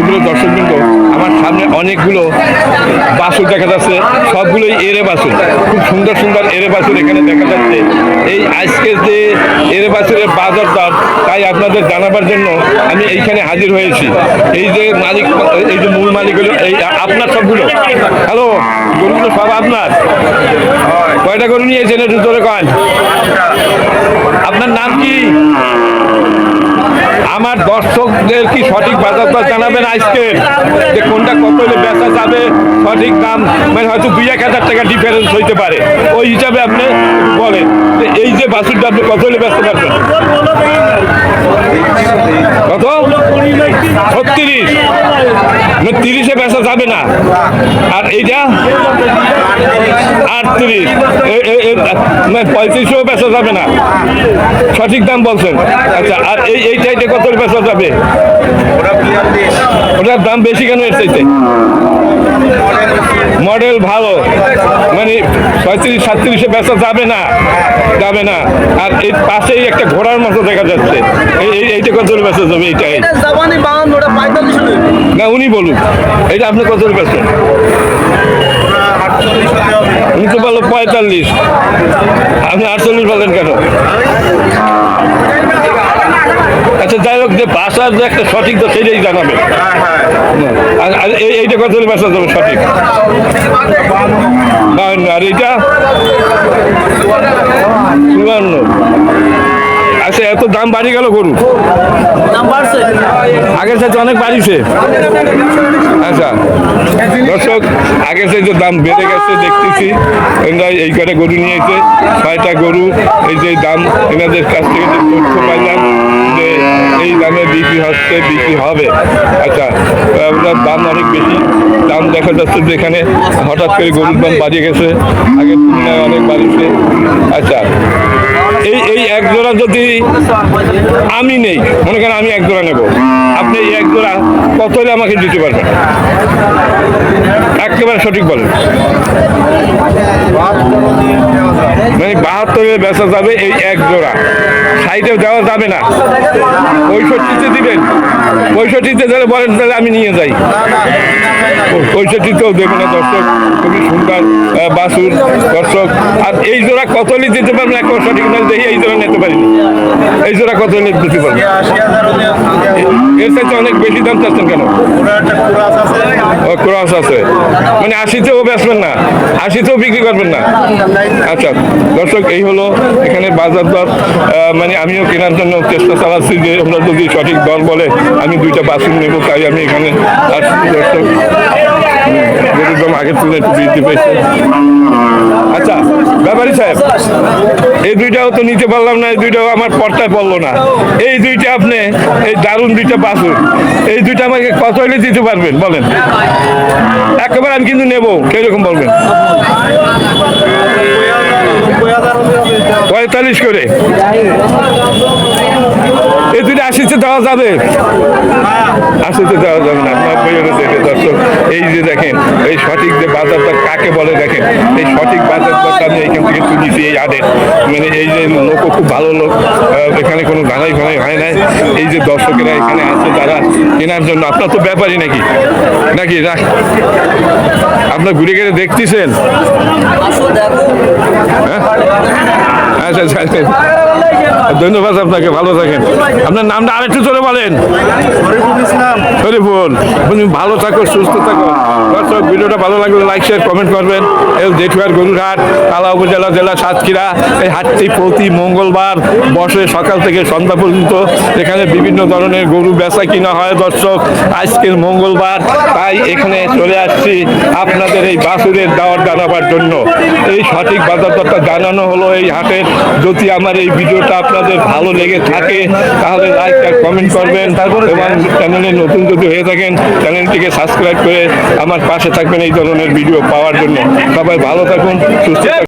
সুপ্রিয় দর্শকবৃন্দ, আমার সামনে অনেকগুলো বাসুর দেখা যাচ্ছে, সবগুলোই এরে বাসুর। খুব সুন্দর সুন্দর এরে বাসুর এখানে দেখা যাচ্ছে। এই আজকের যে এরে বাসুরের বাজার দর, তাই আপনাদের জানাবার জন্য আমি এইখানে হাজির হয়েছি। এই যে মালিক, এই যে মূল মালিক হলো, এই আপনার সবগুলো। হ্যালো গরুগুলো সব আপনার? কয়টা গরু নিয়েছেন, একটু জোরে কন। আপনার নাম কি? আমার দর্শকদের কি সঠিক বাজার দর জানাবেন আজকে? যে কোনটা কত হলে বেচা যাবে, সঠিক দাম মানে হয়তো দুই এক হাজার টাকা ডিফারেন্স হইতে পারে। ওই হিসাবে আপনি বলেন এই যে বাসুরটা আপনি কত হলে বেচতে পারবেন কত ছত্রিশ না তিরিশে বেচা যাবে না। আর এইটা? আটত্রিশ। মানে পঁয়ত্রিশেও বেচা যাবে না। সঠিক দাম বলছেন। আচ্ছা আর এই এইটা এইটা কত বেচা যাবে? ওটার দাম বেশি কেন এর চাইতে? মডেল ভালো। মানে পঁয়ত্রিশ সাতত্রিশে বেচা যাবে না যাবে না। আর এই পাশেই একটা ঘোড়ার মতো দেখা যাচ্ছে। এই এই- এইটা কত বেচা যাবে? এইটাই। না উনি বলুন। এটা আপনি কত বেচেন উনি তো বলল পঁয়তাল্লিশ। আপনি আটচল্লিশ বলেন কেন? হোক যে বাসার যে একটা সঠিক তো সেটাই জানাবে। এইটা কথা বাসার বাসা যাবে সঠিক আর এইটা? এত দাম বাড়ি গেল গরু আগের সাথে অনেক বাড়িছে। আচ্ছা দর্শক আগের সাথে দাম বেড়ে গেছে দেখতেছি। এনারা এই কটা গরু নিয়েছে ছয়টা গরু এই যে দাম এনাদের কাছ থেকে যে তথ্য পাইলাম যে এই দামে বিক্রি হচ্ছে বিক্রি হবে। আচ্ছা আপনার দাম অনেক বেশি দাম দেখা যাচ্ছে যে এখানে হঠাৎ করে গরুর দাম বাড়িয়ে গেছে। আগের তুলনায় অনেক বাড়িছে আচ্ছা এই এই এক জোড়া যদি আমি নেই, মনে করেন আমি এক জোড়া নেব। আপনি এই এক জোড়া কত হলে আমাকে দিতে পারবেন? একেবারে সঠিক বলেন। মানে বাহাত্তরে বেচা যাবে এই এক জোড়া। সাইডে দেওয়া যাবে না। পঁয়ষট্টিতে দিবেন। পঁয়ষট্টিতে দিলে বলেন তাহলে আমি নিয়ে যাই। পঁয়ষট্টিতেও দেবে না দর্শক, খুবই সুন্দর বাসুর দর্শক। আর এই জোড়া কত হলে দিতে পারবেন একবার সঠিক দেখি এই জোড়া নিতে পারিনি এই জোড়া কত হলে দিতে পারবেন এর সাথে অনেক বেশি দাম চাচ্ছেন কেন? ক্রস আছে। মানে আশিতেও বেচবেন না, আশিতেও বিক্রি করবেন না। আচ্ছা দর্শক, এই হলো এখানে বাজার দর। মানে আমিও কেনার জন্য চেষ্টা চালাচ্ছি যে আমরা যদি সঠিক দর বলে আমি দুইটা বাসন নেব, তাই আমি এখানে আসছি, দর্শক। আচ্ছা ব্যাপারী সাহেব, এই দুইটাও তো নিতে পারলাম না, এই দুইটাও আমার পর্তায় পড়ল না। এই দুইটা আপনি, এই দারুণ দুইটা বাসুর এই দুইটা আমাকে কত হলে দিতে পারবেন, বলেন। একেবারে আমি কিন্তু নেব, কীরকম বলবেন? পঁয়তাল্লিশ করে। এই দুইটা আশিতে দেওয়া যাবে। আশিতে দেওয়া যাবে না। নব্বই দেখে দর্শক, এই যে দেখেন, এই সঠিক যে বাজারটা কাকে বলে দেখেন, এই সঠিক বাজার দরটা আমি এইখান থেকে তুলেছি এই আডে মানে এই যে লোকও খুব ভালো লোক এখানে কোনো গানাই ফানাই হয় নাই। এই যে দর্শকেরা এখানে আছে তারা কেনার জন্য, আপনার তো ব্যাপারই নাকি? নাকি রাখ আপনার ঘুরে ঘুরে দেখতেছেন? হ্যাঁ? আচ্ছা আচ্ছা আচ্ছা। ধন্যবাদ আপনাকে ভালো থাকেন। আপনার নামটা আরেকটু চলে বলেন। শরীফুল আপনি ভালো থাকো সুস্থ থাকো। দর্শক ভিডিওটা ভালো লাগলে লাইক শেয়ার কমেন্ট করবেন। এই জেঠুয়ার গরুরহাট তালা উপজেলা জেলা সাতক্ষীরা এই হাটটি প্রতি মঙ্গলবার বসে সকাল থেকে সন্ধ্যা পর্যন্ত। এখানে বিভিন্ন ধরনের গরু বেচা কিনা হয় দর্শক। আজকের মঙ্গলবার তাই এখানে চলে আসছি আপনাদের এই বাসুরের দাওয়ার জানাবার জন্য। এই সঠিক বাজার দরটা জানানো হলো এই হাটের যদি আমার এই ভিডিওটা আপনাদের ভালো লেগে থাকে, তাহলে লাইক আর কমেন্ট করবেন এবং চ্যানেলে নতুন যদি হয়ে থাকেন চ্যানেলটিকে সাবস্ক্রাইব করে আমার পাশে থাকবেন এই ধরনের ভিডিও পাওয়ার জন্য। সবাই ভালো থাকুন, সুস্থ